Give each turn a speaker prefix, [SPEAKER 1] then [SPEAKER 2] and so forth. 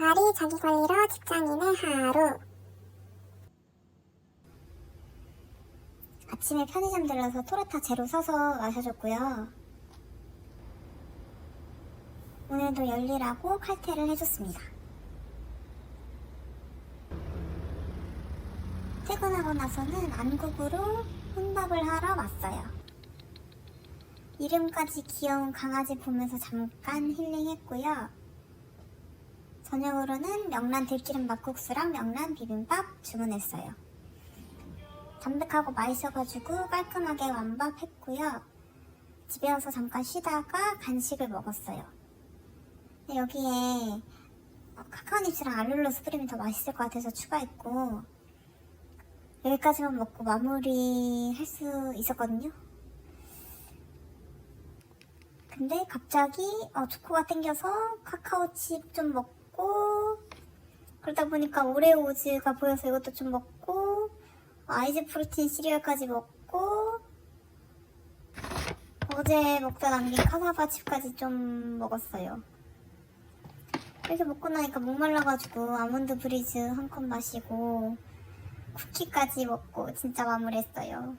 [SPEAKER 1] 나가리 자기관리러 직장인의 하루
[SPEAKER 2] 아침에 편의점 들러서 토라타 제로 사서 마셔줬고요. 오늘도 열일하고 칼퇴를 해줬습니다. 퇴근하고 나서는 안국으로 혼밥을 하러 왔어요. 이름까지 귀여운 강아지 보면서 잠깐 힐링했고요. 저녁으로는 명란 들기름 막국수랑 명란 비빔밥 주문했어요. 담백하고 맛있어가지고 깔끔하게 완밥했고요. 집에 와서 잠깐 쉬다가 간식을 먹었어요. 여기에 어, 카카오닙스랑 알룰로스 뿌리면 더 맛있을 것 같아서 추가했고 여기까지만 먹고 마무리 할 수 있었거든요. 근데 갑자기 어, 초코가 땡겨서 카카오칩 좀 먹고 그러다 보니까 오레오즈가 보여서 이것도 좀 먹고 아이즈 프로틴 시리얼까지 먹고 어제 먹다 남긴 카사바 칩까지 좀 먹었어요. 이렇게 먹고 나니까 목말라가지고 아몬드 브리즈 한 컵 마시고 쿠키까지 먹고 진짜 마무리했어요.